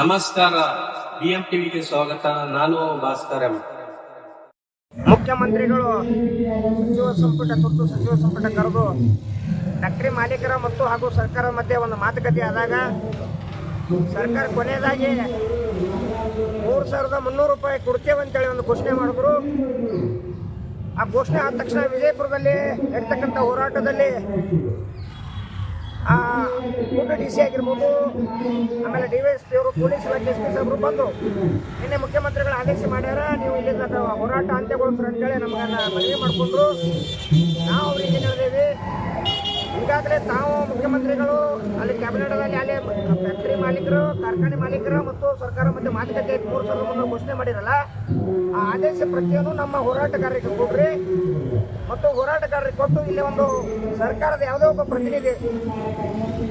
ನಮಸ್ಕಾರ. ಬಿಎಂ ಟಿವಿಗೆ ಸ್ವಾಗತ. ನಾನು ಭಾಸ್ಕರ್ ಎಂ. ಮುಖ್ಯಮಂತ್ರಿಗಳು ಸಚಿವ ಸಂಪುಟ ತುರ್ತು ಸಚಿವ ಸಂಪುಟ ಕರೆದು ಫ್ಯಾಕ್ಟರಿ ಮಾಲೀಕರ ಮತ್ತು ಹಾಗೂ ಸರ್ಕಾರದ ಮಧ್ಯೆ ಒಂದು ಮಾತುಕತೆ ಆದಾಗ ಸರ್ಕಾರ ಕೊನೆಯದಾಗಿ ಮೂರು ಸಾವಿರದ ಮುನ್ನೂರು ರೂಪಾಯಿ ಕೊಡ್ತೇವೆ ಅಂತೇಳಿ ಒಂದು ಘೋಷಣೆ ಮಾಡಿದ್ರು. ಆ ಘೋಷಣೆ ಆದ ತಕ್ಷಣ ವಿಜಯಪುರದಲ್ಲಿ ಇರ್ತಕ್ಕಂಥ ಹೋರಾಟದಲ್ಲಿ ಊಟ ಡಿ ಸಿ ಆಗಿರ್ಬೋದು, ಆಮೇಲೆ ಡಿ ವೈ ಎಸ್ ಪಿ ಅವರು, ಪೊಲೀಸ್ ಇಲಾಖೆ ಎಸ್ ಪಿ ಸಾಹೇಬರು ಬಂದು ನಿನ್ನೆ ಮುಖ್ಯಮಂತ್ರಿಗಳು ಆದೇಶ ಮಾಡ್ಯಾರ, ನೀವು ಇಲ್ಲಿಂದ ಹೋರಾಟ ಅಂತ ಅಂತೇಳಿ ನಮ್ಗೆ ಮನವಿ ಮಾಡಿಕೊಂಡ್ರು. ನಾವು ಅವ್ರಿಗೆ ಹೇಳಿದೀವಿ ಈಗಾಗಲೇ ತಾವು ಮುಖ್ಯಮಂತ್ರಿಗಳು, ಅಲ್ಲಿ ಕ್ಯಾಬಿನೆಟ್ ಅಲ್ಲಿ ಫ್ಯಾಕ್ಟರಿ ಮಾಲೀಕರು, ಕಾರ್ಖಾನೆ ಮಾಲೀಕರು ಮತ್ತು ಸರ್ಕಾರ ಮತ್ತು ಮಾತುಕತೆ ಮೂರು ಸಾವಿರ ಮುನ್ನೂರು ಘೋಷಣೆ ಮಾಡಿರಲ್ಲ. ಆ ಆದೇಶ ಪ್ರತಿಯನ್ನು ನಮ್ಮ ಹೋರಾಟಗಾರರಿಗೆ ಕೊಡ್ರಿ. ಮತ್ತು ಹೋರಾಟಗಾರರಿಗೆ ಕೊಟ್ಟು ಇಲ್ಲಿ ಒಂದು ಸರ್ಕಾರದ ಯಾವುದೇ ಒಬ್ಬ ಪ್ರತಿನಿಧಿ,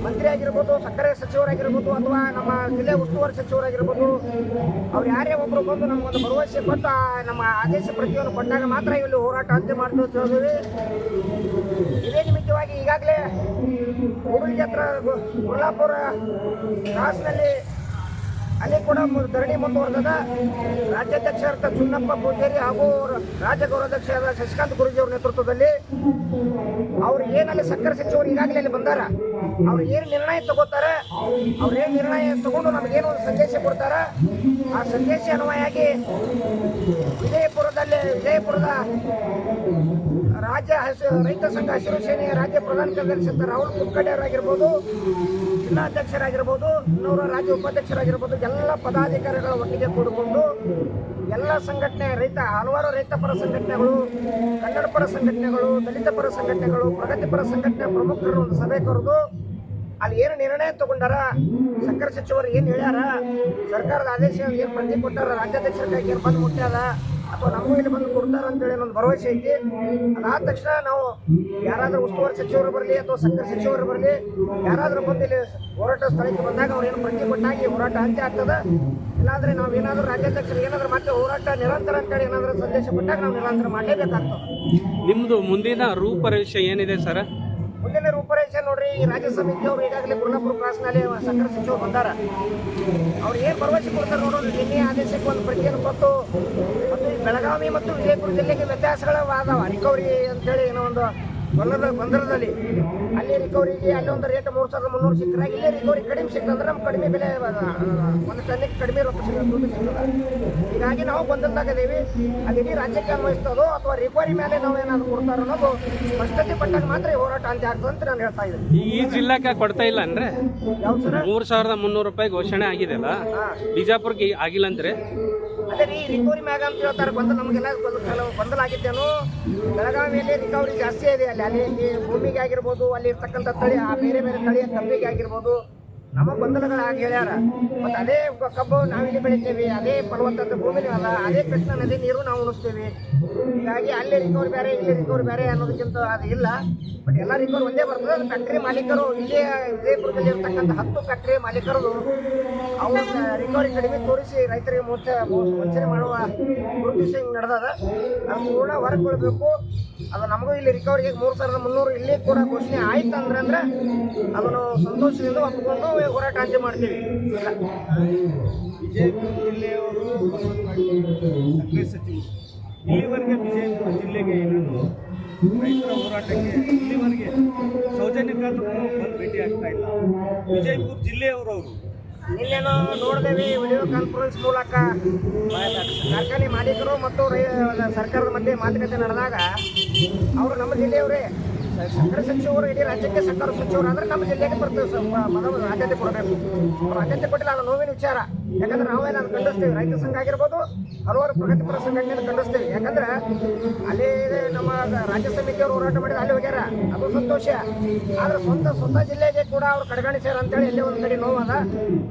ಮಂತ್ರಿ ಆಗಿರ್ಬೋದು, ಸಕ್ಕರೆ ಸಚಿವರಾಗಿರ್ಬೋದು, ಅಥವಾ ನಮ್ಮ ಜಿಲ್ಲೆ ಉಸ್ತುವಾರಿ ಸಚಿವರಾಗಿರ್ಬೋದು, ಅವ್ರು ಯಾರೇ ಒಬ್ಬರು ಬಂದು ನಮಗೊಂದು ಭರವಸೆ ಕೊಟ್ಟು ನಮ್ಮ ಆದೇಶ ಪ್ರತಿಯನ್ನು ಕೊಟ್ಟಾಗ ಮಾತ್ರ ಇಲ್ಲಿ ಹೋರಾಟ ಅಂತ್ಯ ಮಾಡ್ತೀವಿ ಅಂತ ಹೇಳಿದ್ವಿ ಇದೇ ನಿಮಿತ್ತವಾಗಿ ಈಗಾಗಲೇ ಹತ್ರ ಗು- ಕೊಲ್ಲಾಪುರ ಕ್ರಾಸ್ನಲ್ಲಿ ಅಲ್ಲಿ ಕೂಡ ಧರಣಿ ಮುಂದುವರೆದ ರಾಜ್ಯಾಧ್ಯಕ್ಷರಾದ ಚುನ್ನಪ್ಪ ಪೂಜಾರಿ ಹಾಗೂ ರಾಜ್ಯ ಗೌರವಾಧ್ಯಕ್ಷರಾದ ಶಶಿಕಾಂತ್ ಗುರೂಜಿ ಅವರ ನೇತೃತ್ವದಲ್ಲಿ ಅವ್ರು ಏನಲ್ಲಿ ಸಕ್ಕರೆ ಸಚಿವರು ಈಗಾಗಲೇ ಅಲ್ಲಿ ಬಂದಾರ. ಅವ್ರು ಏನು ನಿರ್ಣಯ ತಗೋತಾರೆ, ಅವ್ರು ಏನು ನಿರ್ಣಯ ತಗೊಂಡು ನಮಗೇನು ಒಂದು ಸಂದೇಶ ಕೊಡ್ತಾರ, ಆ ಸಂದೇಶ ಅನ್ವಯಾಗಿ ವಿಜಯಪುರದಲ್ಲಿ ವಿಜಯಪುರದ ರಾಜ್ಯ ರೈತ ಸಂಘ ಹಸಿರು ಸೇನೆಯ ರಾಜ್ಯ ಪ್ರಧಾನ ಕಾರ್ಯದರ್ಶಿ ರಾಹುಲ್ ಜಿಲ್ಲಾ ಜಿಲ್ಲಾಧ್ಯಕ್ಷರಾಗಿರ್ಬೋದು, ಇನ್ನೂರ ರಾಜ್ಯ ಉಪಾಧ್ಯಕ್ಷರಾಗಿರ್ಬೋದು, ಎಲ್ಲ ಪದಾಧಿಕಾರಿಗಳ ಒಟ್ಟಿಗೆ ಕೂಡಿಕೊಂಡು ಎಲ್ಲ ಸಂಘಟನೆ, ರೈತ, ಹಲವಾರು ರೈತ ಪರ ಸಂಘಟನೆಗಳು, ಕನ್ನಡ ಪರ ಸಂಘಟನೆಗಳು, ದಲಿತ ಪರ ಸಂಘಟನೆಗಳು ಪ್ರಗತಿಪರ ಸಂಘಟನೆ ಪ್ರಮುಖರು ಒಂದು ಸಭೆ ಕರೆದು ಅಲ್ಲಿ ಏನು ನಿರ್ಣಯ ತಗೊಂಡಾರ, ಸಕ್ಕರೆ ಸಚಿವರು ಏನು ಹೇಳ್ಯಾರ, ಸರ್ಕಾರದ ಆದೇಶ ಏನು ಪ್ರತಿ ಕೊಟ್ಟಾರ, ರಾಜ್ಯಾಧ್ಯಕ್ಷರ ಕೈಗೆ ಏನು ಬಂದು ಮುಟ್ಟ್ಯಾದ ಅಥವಾ ನಮಗೂ ಇಲ್ಲಿ ಬಂದು ಕೊಡ್ತಾರ ಅಂತೇಳಿ ಒಂದು ಭರವಸೆ ಐತಿ. ಅದಾದ ತಕ್ಷಣ ನಾವು ಯಾರಾದರೂ ಉಸ್ತುವಾರಿ ಸಚಿವರು ಬರಲಿ ಅಥವಾ ಸಕ್ಕರೆ ಸಚಿವರು ಬರಲಿ ಯಾರಾದರೂ ಬಂದು ಇಲ್ಲಿ ಹೋರಾಟ ಸ್ಥಳಕ್ಕೆ ಬಂದಾಗ ಅವ್ರು ಏನು ಪ್ರತಿ ಕೊಟ್ಟಾಗಿ ಹೋರಾಟ ಅಂತ್ಯ ಆಗ್ತದ? ಇಲ್ಲಾಂದ್ರೆ ನಾವು ಏನಾದರೂ ರಾಜ್ಯಾಧ್ಯಕ್ಷರು ಏನಾದರೂ ಮತ್ತೆ ಹೋರಾಟ ನಿರಂತರ ಅಂತೇಳಿ ಏನಾದರೂ ಸಂದೇಶ ಕೊಟ್ಟಾಗ ನಾವು ನಿರಂತರ ಮಾಡಲೇಬೇಕಾಗ್ತದೆ. ನಿಮ್ಮದು ಮುಂದಿನ ರೂಪರೇಷೆ ಏನಿದೆ ಸರ್? ಮುಂದಿನ ರೂಪರೇಷೆ ನೋಡ್ರಿ ಈ ರಾಜ್ಯ ಸಮಿತಿಯವರು ಈಗಾಗಲೇ ಗುರುನಾಪುರ ಕ್ರಾಸ್ನಲ್ಲಿ ಸಕ್ಕರೆ ಸಚಿವರು ಬಂದಾರ. ಅವ್ರು ಏನು ಭರವಸೆ ಕೊಡ್ತಾರೆ ನೋಡೋದು ನಿನ್ನೆ ಆದೇಶಕ್ಕೆ ಒಂದು ಪ್ರತಿಯನ್ನು ಕೊಟ್ಟು ಬೆಳಗಾವಿ ಮತ್ತು ವಿಜಯಪುರ ಜಿಲ್ಲೆಗೆ ವ್ಯತ್ಯಾಸಗಳು ಅದಾವ ರಿಕವರಿ ಅಂತೇಳಿ ಏನೋ ಒಂದು ಗೊಂದಲ ಬಂದರದಲ್ಲಿ. ಅಲ್ಲಿ ರಿಕವರಿಗೆ ಅಲ್ಲಿ ಒಂದು ರೇಟ್ ಮೂರು ಸಾವಿರದ ಮುನ್ನೂರು ಸಿಕ್ಕರೆ ಇಲ್ಲೇ ರಿಕವರಿ ಕಡಿಮೆ ಸಿಕ್ತಂದ್ರೆ ನಮ್ಗೆ ಕಡಿಮೆ ಬೆಲೆ ಒಂದು ಟನ್ನಿಗೆ ಕಡಿಮೆ ರೊಕ್ಕ ಸಿಗುತ್ತೆ ಹೀಗಾಗಿ ನಾವು ಅದು ಇಡೀ ರಾಜ್ಯಕ್ಕೆ ಅನ್ವಯಿಸ್ತದೋ ಅಥವಾ ರಿಕವರಿ ಮೇಲೆ ನಾವು ಏನಾದ್ರು ಕೊಡ್ತಾರೋ ಅನ್ನೋದು ಸ್ಪಷ್ಟತೆ ಪಟ್ಟಾಗ ಮಾತ್ರ ಹೋರಾಟ ಅಂತ ಆಗ್ತದೆ ಅಂತ ನಾನು ಹೇಳ್ತಾ ಇದ್ದೀನಿ. ಈ ಜಿಲ್ಲೆಗೆ ಕೊಡ್ತಾ ಇಲ್ಲ ಅಂದ್ರೆ ಮೂರ್ ಸಾವಿರದ ಮುನ್ನೂರು ರೂಪಾಯಿ ಘೋಷಣೆ ಆಗಿದೆ ಅಲ್ಲ? ಬಿಜಾಪುರ್ಗೆ ಆಗಿಲ್ಲ ಅಂದ್ರೆ? ಅದೇ ರೀ ರಿಕವರಿ ಮ್ಯಾಗ ಅಂತ ಹೇಳ್ತಾರೆ ಗೊಂದಲ ನಮಗೆಲ್ಲ ಕೆಲವು ಗೊಂದಲ ಆಗಿದ್ದೇನು ಬೆಳಗಾವಿಯಲ್ಲಿ ರಿಕವರಿ ಜಾಸ್ತಿ ಇದೆ ಅಲ್ಲಿ. ಅಲ್ಲಿ ಭೂಮಿಗೆ ಆಗಿರ್ಬೋದು, ಅಲ್ಲಿ ಇರ್ತಕ್ಕಂಥ ತಳಿ, ಆ ಬೇರೆ ಬೇರೆ ತಳಿಯ ಕಬ್ಬಿಗೆ ಆಗಿರ್ಬೋದು. ನಮ್ಮ ಗೊಂದಲಗಳಾಗಿ ಹೇಳ್ಯಾರ. ಮತ್ತು ಅದೇ ಕಬ್ಬು ನಾವಿಲ್ಲಿ ಬೆಳಿತೇವೆ, ಅದೇ ಪರ್ವತದ ಭೂಮಿ ಅಲ್ಲ ಅದೇ ಕೃಷ್ಣ ನದಿ ನೀರು ನಾವು ಉಣಿಸ್ತೇವೆ. ಹೀಗಾಗಿ ಅಲ್ಲಿ ರಿಕವರ್ ಬೇರೆ, ಇಲ್ಲಿ ರಿಕವರ್ ಬೇರೆ ಅನ್ನೋದಕ್ಕಿಂತ ಅದು ಇಲ್ಲ. ಬಟ್ ಎಲ್ಲ ರಿಕವರ್ ಒಂದೇ ಬರ್ತದೆ. ಅದು ಫ್ಯಾಕ್ಟ್ರಿ ಮಾಲೀಕರು ಇಲ್ಲೇ ವಿಜಯಪುರದಲ್ಲಿ ಇರ್ತಕ್ಕಂಥ ಹತ್ತು ಫ್ಯಾಕ್ಟ್ರಿ ಮಾಲೀಕರು ಅವ್ರ ರಿಕವರಿ ಕಡಿಮೆ ತೋರಿಸಿ ರೈತರಿಗೆ ಮೋಚ ವಂಚನೆ ಮಾಡುವ ಗುರುತಿಸಿ ನಡೆದದ. ಅದು ಪೂರ್ಣ ಹೊರಗೊಳ್ಬೇಕು. ಅದು ನಮಗೂ ಇಲ್ಲಿ ರಿಕವರಿಗೆ ಮೂರು ಸಾವಿರದ ಮುನ್ನೂರು ಇಲ್ಲಿ ಕೂಡ ಘೋಷಣೆ ಆಯ್ತು ಅಂದ್ರೆ ಅಂದ್ರೆ ಅದನ್ನು ಸಂತೋಷದಿಂದ ಒಪ್ಪಿಕೊಂಡು ಹೋರಾಟ ಅಂತ ಮಾಡ್ತೀವಿ. ವಿಜಯಪುರ ಜಿಲ್ಲೆಯವರು ಸಕ್ಕರೆ ಸಚಿವರು ಇಲ್ಲಿವರೆಗೆ ವಿಜಯಪುರ ಜಿಲ್ಲೆಗೆ ಏನಾದರೂ ರೈತರ ಹೋರಾಟಕ್ಕೆ ಇಲ್ಲಿವರೆಗೆ ಸೌಜನ್ಯಕ್ಕಾದರೂ ಬಂದು ಭೇಟಿ ಆಗ್ತಾ ಇಲ್ಲ. ವಿಜಯಪುರ ಜಿಲ್ಲೆಯವರು ಅವರು ಇಲ್ಲೇನೋ ನೋಡಿದೇವಿ ವಿಡಿಯೋ ಕಾನ್ಫರೆನ್ಸ್ ಮೂಲಕ ಕಾರ್ಖಾನೆ ಮಾಲೀಕರು ಮತ್ತು ರೈ ಸರ್ಕಾರದ ಮಧ್ಯೆ ಮಾತುಕತೆ ನಡೆದಾಗ ಅವರು ನಮ್ಮ ಜಿಲ್ಲೆಯವರೇ. ಸ- ಸಕ್ಕರೆ ಸಚಿವರು ಇಡೀ ರಾಜ್ಯಕ್ಕೆ ಸರ್ಕಾರ ಸಚಿವರು ಅಂದ್ರೆ ನಮ್ಮ ಜಿಲ್ಲೆಗೆ ಬರ್ತೇವೆ ಸರ್. ಆದ್ಯತೆ ಕೊಡಬೇಕು. ಅವ್ರು ಆದ್ಯತೆ ಕೊಟ್ಟಿಲ್ಲ ಅದು ನೋವಿನ ವಿಚಾರ. ಯಾಕಂದ್ರೆ ನಾವೇನು ಖಂಡಿಸ್ತೀವಿ. ರೈತ ಸಂಘ ಆಗಿರ್ಬೋದು ಹಲವಾರು ಪ್ರಗತಿಪರ ಸಂಘಟನೆಯನ್ನು ಖಂಡಿಸ್ತೀವಿ. ಯಾಕಂದ್ರೆ ಅಲ್ಲಿ ನಮ್ಮ ರಾಜ್ಯ ಸಮಿತಿಯವರು ಹೋರಾಟ ಮಾಡಿದ ಅಲ್ಲಿ ಹೋಗ್ಯಾರ. ಅದು ಸಂತೋಷ. ಆದ್ರೆ ಸ್ವಂತ ಸ್ವಂತ ಜಿಲ್ಲೆಗೆ ಕೂಡ ಅವ್ರು ಕಡೆಗಣಿಸ್ಯಾರ ಅಂತೇಳಿ ಎಲ್ಲೇ ಒಂದು ಕಡೆ ನೋವದ.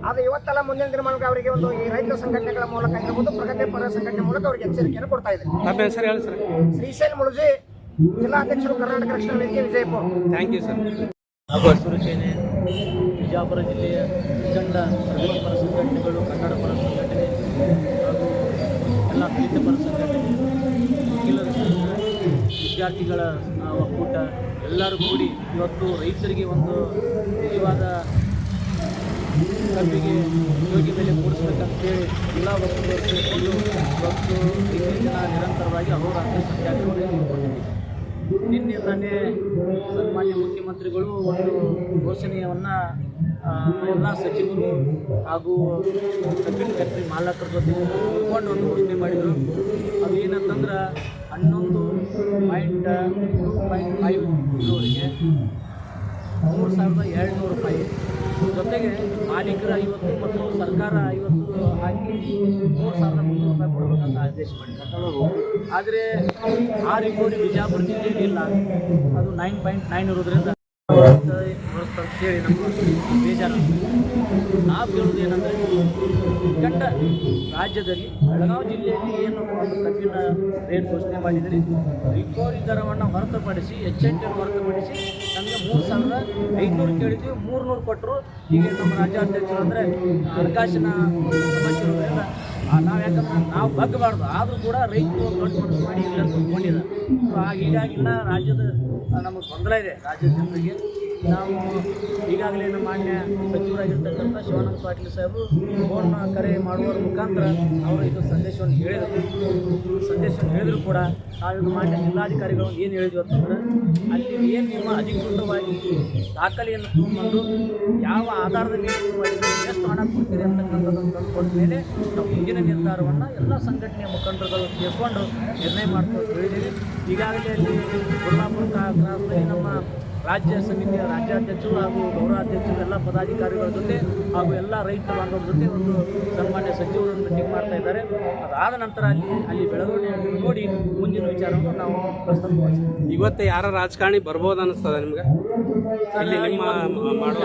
ಅದು ಇವತ್ತೆಲ್ಲ ಮುಂದಿನ ದಿನಮಾನಕ್ಕೆ ಅವರಿಗೆ ಒಂದು ಈ ರೈತ ಸಂಘಟನೆಗಳ ಮೂಲಕ ಆಗಿರ್ಬೋದು ಪ್ರಗತಿಪರ ಸಂಘಟನೆ ಮೂಲಕ ಅವ್ರಿಗೆ ಎಚ್ಚರಿಕೆಯನ್ನು ಕೊಡ್ತಾ ಇದೆ ಸರ್. ಶ್ರೀಶೈಲ್ ಮುಳುಜಿ ಜಿಲ್ಲಾಧ್ಯಕ್ಷರು Karnataka Rakshana Vedike Vijayapura. Thank you sir ಹಾಗೂ ಹಸಿರು ಸೇನೆ ಬಿಜಾಪುರ ಜಿಲ್ಲೆಯ ಪ್ರಚಂಡ ಪ್ರಗತಿಪರ ಸಂಘಟನೆಗಳು ಕನ್ನಡ ಪರ ಸಂಘಟನೆ ಹಾಗೂ ಎಲ್ಲ ದಲಿತ ಪರ ಸಂಘಟನೆ ವಿದ್ಯಾರ್ಥಿಗಳ ಒಕ್ಕೂಟ ಎಲ್ಲರೂ ಕೂಡಿ ಇವತ್ತು ರೈತರಿಗೆ ಒಂದು ನಿಜವಾದ ಕಬ್ಬಿಗೆ ಯೋಗಿ ಬೆಲೆ ಮೂಡಿಸ್ಬೇಕಂತೇಳಿ ಎಲ್ಲ ವಸ್ತುಗಳು ಸೇರಿಕೊಂಡು ಇವತ್ತು ಇಲ್ಲಿನ ಜನ ನಿರಂತರವಾಗಿ ಅಹೋರಾತ್ರಿ ಸತ್ಯಾಗ್ರಹವನ್ನು ಕೊಟ್ಟಿದ್ದೀವಿ. ನಿನ್ನೆ ತಾನೇ ಸನ್ಮಾನ್ಯ ಮುಖ್ಯಮಂತ್ರಿಗಳು ಒಂದು ಘೋಷಣೆಯನ್ನು ಎಲ್ಲ ಸಚಿವರು ಹಾಗೂ ಕಬ್ಬಿನ ಫ್ಯಾಕ್ಟ್ರಿ ಮಾಲಕರ ಜೊತೆ ಕೂತ್ಕೊಂಡು ಒಂದು ಘೋಷಣೆ ಮಾಡಿದರು. ಅದು ಏನಂತಂದ್ರೆ ಹನ್ನೊಂದು ಪಾಯಿಂಟ್ ಟು ಪಾಯಿಂಟ್ ಫೈವ್ ಕಿಲೋರಿಗೆ ಮೂರು ಸಾವಿರದ ಎರಡುನೂರು ರೂಪಾಯಿ. ಜೊತೆಗೆ ಮಾಲೀಕರ ಐವತ್ತು ಮತ್ತು ಸರ್ಕಾರ ಐವತ್ತು ಹಾಕಿ ಮೂರು ಸಾವಿರದ ಮುನ್ನೂರು ರೂಪಾಯಿ ಕೊಡಬೇಕಂತ ಆದೇಶ ಮಾಡಿದ್ದಾರೆ. ಆದರೆ ಆ ರಿಪೋರ್ಟ್ ಬಿಜಾಪುರ ಜಿಲ್ಲೆಯಲ್ಲಿ ಇಲ್ಲ. ಅದು ನೈನ್ ಪಾಯಿಂಟ್ ನೈನ್ ಇರೋದ್ರಿಂದ ಅಂತೇಳಿ ನಮ್ಮ ಬೇಜಾರು ನಾವು ಕೇಳೋದು ಏನಂದರೆ ಗಂಡ ರಾಜ್ಯದಲ್ಲಿ ಬೆಳಗಾವಿ ಜಿಲ್ಲೆಯಲ್ಲಿ ಏನು ಒಂದು ಕಬ್ಬಿನ ರೇಟ್ ಘೋಷಣೆ ಮಾಡಿದರೆ ರಿಕವರಿ ದರವನ್ನು ಹೊರತುಪಡಿಸಿ ಎಚ್ ಎನ್ ಟಿ ಹೊರತುಪಡಿಸಿ, ನಮಗೆ ಮೂರು ಸಾವಿರದ ಐದುನೂರು ಕೇಳಿದ್ವಿ, ಮೂರುನೂರು ಕೊಟ್ಟರು ಈಗ ನಮ್ಮ ರಾಜ್ಯಾಧ್ಯಕ್ಷರು ಅಂದರೆ ಹಣಕಾಸಿನ ಸಮಸ್ಯೆ ಇರೋದ್ರಿಂದ ನಾವು ಯಾಕಂದ್ರೆ ನಾವು ಬಗ್ಗಬಾರ್ದು. ಆದರೂ ಕೂಡ ರೈತರು ದೊಡ್ಡ ಮನಸ್ಸು ಮಾಡಿ ಇಲ್ಲ ಅಂತ ಒಪ್ಕೊಂಡಿದ್ದಾರೆ ಸೊ ಹೀಗಾಗಿಲ್ಲ ರಾಜ್ಯದ ನಮಗೆ ತೊಂದರೆ ಇದೆ. ರಾಜ್ಯದ ಜನರಿಗೆ. ನಾವು ಈಗಾಗಲೇ ನಮ್ಮ ಮಾನ್ಯ ಸಚಿವರಾಗಿರ್ತಕ್ಕಂಥ ಶಿವಾನಂದ ಪಾಟೀಲ್ ಸಾಹೇಬರು ಫೋನ್ ಕರೆ ಮಾಡುವ ಮುಖಾಂತರ ಅವರು ಇದು ಸಂದೇಶವನ್ನು ಹೇಳಿದರು. ಸಂದೇಶವನ್ನು ಹೇಳಿದ್ರು ಕೂಡ ನಾವೀಗ ಮಾನ್ಯ ಜಿಲ್ಲಾಧಿಕಾರಿಗಳು ಏನು ಹೇಳಿದ್ವಿ ಅಂತಂದ್ರೆ, ಅಲ್ಲಿ ಏನು ನಿಮ್ಮ ಅಧಿಕೃತವಾಗಿ ದಾಖಲೆಯನ್ನು ತಗೊಂಡ್ಬಂದು ಯಾವ ಆಧಾರದ ಮೇಲೆ ಎಷ್ಟು ಹಣ ಕೊಡ್ತೀರಿ ಅಂತಕ್ಕಂಥದ್ದನ್ನು ತಂದುಕೊಂಡ ಮೇಲೆ ನಾವು ಮುಂದಿನ ನಿರ್ಧಾರವನ್ನು ಎಲ್ಲ ಸಂಘಟನೆಯ ಮುಖಂಡರುಗಳು ಸೇರಿಕೊಂಡು ನಿರ್ಣಯ ಮಾಡ್ಕೊಂಡು ಹೇಳಿದ್ದೀವಿ ಈಗಾಗಲೇ ಅಲ್ಲಿ ಕೊಲ್ಲಾಪುರ ಕ್ರಾಸ್ನಲ್ಲಿ ನಮ್ಮ ರಾಜ್ಯ ಸಮಿತಿಯ ರಾಜ್ಯಾಧ್ಯಕ್ಷರು ಹಾಗೂ ಗೌರವಾಧ್ಯಕ್ಷರು ಎಲ್ಲ ಪದಾಧಿಕಾರಿಗಳ ಜೊತೆ ಹಾಗೂ ಎಲ್ಲ ರೈತ ಬಾಂಧವರ ಜೊತೆ ಒಂದು ಸನ್ಮಾನ್ಯ ಸಚಿವರು ಮೀಟಿಂಗ್ ಮಾಡ್ತಾ ಇದ್ದಾರೆ. ಅದಾದ ನಂತರ ಅಲ್ಲಿ ಅಲ್ಲಿ ಬೆಳವಣಿಗೆ ನೋಡಿ ಮುಂದಿನ ವಿಚಾರವನ್ನು ನಾವು ಪ್ರಸ್ತಾಪ ಇವತ್ತು ಯಾರ ರಾಜಕಾರಣಿ ಬರ್ಬೋದು ಅನ್ನಿಸ್ತದೆ ನಿಮ್ಗೆ? ಇಲ್ಲಿ ನಿಮ್ಮ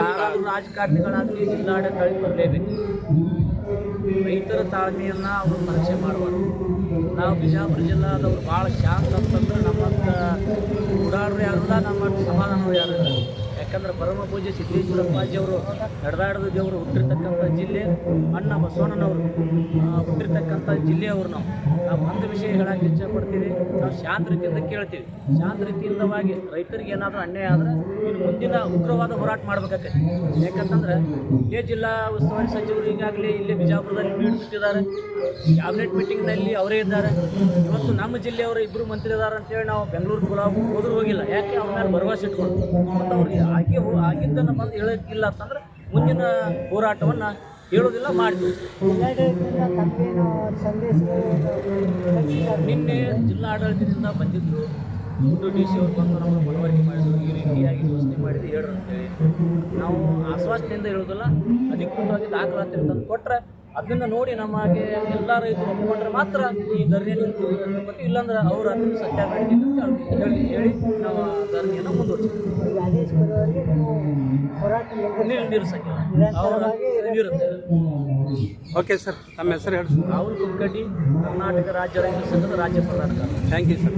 ಯಾರಾದರೂ ರಾಜಕಾರಣಿಗಳಾಗಲಿ ಜಿಲ್ಲಾಡಳಿತ ಬರಲೇಬೇಕು ರೈತರ ತಾಳ್ಮೆಯನ್ನು ಅವರು ಪರೀಕ್ಷೆ ಮಾಡಬಾರ್ದು ನಾವು ಬಿಜಾಪುರ ಜಿಲ್ಲಾದವರು ಭಾಳ ಶಾಂತ ಅಂತಂದ್ರೆ ನಮ್ಮಂಥ ಓಡಾಡ್ರು ಯಾರಿಲ್ಲ ನಮ್ಮ ಸಮಾಧಾನ ಯಾರು ಯಾಕಂದ್ರೆ ಪರಮ ಪೂಜ್ಯ ಸಿದ್ದೇಶ್ವರಪ್ಪಾಜಿಯವರು ನಡೆದಾಡದ ದೇವರು ಹುಟ್ಟಿರ್ತಕ್ಕಂಥ ಜಿಲ್ಲೆ ಅಣ್ಣ ಬಸವಣ್ಣನವರು ಹುಟ್ಟಿರ್ತಕ್ಕಂಥ ಜಿಲ್ಲೆಯವರು ನಾವು. ನಾವು ಒಂದು ವಿಷಯ ಹೇಳಕ್ಕೆ ಇಚ್ಛಪಡ್ತೀವಿ, ನಾವು ಶಾಂತ ರೀತಿಯಿಂದ ಕೇಳ್ತೀವಿ. ಶಾಂತ ರೀತಿಯಿಂದವಾಗಿ ರೈತರಿಗೆ ಏನಾದರೂ ಅನ್ಯಾಯ ಆದರೆ ಇನ್ನು ಮುಂದಿನ ಉಗ್ರವಾದ ಹೋರಾಟ ಮಾಡಬೇಕಾಗತ್ತೆ. ಯಾಕಂತಂದ್ರೆ ಇಲ್ಲೇ ಜಿಲ್ಲಾ ಉಸ್ತುವಾರಿ ಸಚಿವರು ಈಗಾಗಲೇ ಇಲ್ಲೇ ಬಿಜಾಪುರದಲ್ಲಿ ಬೀಡು ಬಿಟ್ಟಿದ್ದಾರೆ. ಕ್ಯಾಬಿನೆಟ್ ಮೀಟಿಂಗ್ನಲ್ಲಿ ಅವರೇ ಇದ್ದಾರೆ. ಇವತ್ತು ನಮ್ಮ ಜಿಲ್ಲೆಯವರು ಇಬ್ಬರು ಮಂತ್ರಿ ಇದ್ದಾರೆ ಅಂತೇಳಿ ನಾವು ಬೆಂಗಳೂರು ಗುಲಾಬ್ ಹೋದ್ರೂ ಹೋಗಿಲ್ಲ. ಯಾಕೆ? ಅವ್ರ ಮೇಲೆ ಭರವಸೆ ಇಟ್ಕೊಂಡು. ಮತ್ತು ಅವ್ರಿಗೆ ಆಗಿ ಆಗಿದ್ದನ್ನು ಬಂದು ಹೇಳೋಕ್ಕಿಲ್ಲ ಅಂತಂದ್ರೆ ಮುಂದಿನ ಹೋರಾಟವನ್ನು ಹೇಳೋದಿಲ್ಲ ಮಾಡಿದ್ವಿ ನಿನ್ನೆ ಜಿಲ್ಲಾಡಳಿತದಿಂದ ಬಂದಿದ್ದರು ಮುಂದೆ ಡಿ ಸಿ ಅವ್ರು ಬಂದು ನಮ್ಮನ್ನು ಮನವರಿಕೆ ಮಾಡಿದ್ರು, ಈ ರೀತಿಯಾಗಿ ಯೋಚನೆ ಮಾಡಿದ್ದು ಹೇಳ್ರಿ ಅಂತೇಳಿ ನಾವು ಆಶ್ವಾಸನೆಯಿಂದ ಹೇಳೋದಿಲ್ಲ ಅಧಿಕೃತವಾಗಿ ದಾಖಲಾತಿ ತಂದು ಕೊಟ್ಟರೆ ಅದನ್ನು ನೋಡಿ ನಮಗೆ ಎಲ್ಲ ರೈತರು ಒಪ್ಪಿಕೊಂಡ್ರೆ ಮಾತ್ರ ಈ ಧರಣಿ ನಿಂತು ಅಂತ ಇಲ್ಲಾಂದ್ರೆ ಅವ್ರು ಅದನ್ನು ಸತ್ಯಾಗ್ರಹ ಹೇಳಿ ಹೇಳಿ ನಾವು ಧರಣಿಯನ್ನು ಮುಂದುವರಿಸ್ತೀವಿ. ನೀರು ನಿಲ್ಲಿಸಂಗಿಲ್ಲ ಅವರ ನಿರುತ್ತೆ ಓಕೆ ಸರ್ ತಮ್ಮ ಹೆಸರು ಹೇಳಿ. ರಾಹುಲ್ ಕುಕ್ಕಡ್ಡಿ ಕರ್ನಾಟಕ ರಾಜ್ಯ ರೈತ ಸಂಘದ ರಾಜ್ಯ ಪ್ರಧಾನ ಥ್ಯಾಂಕ್ ಯು ಸರ್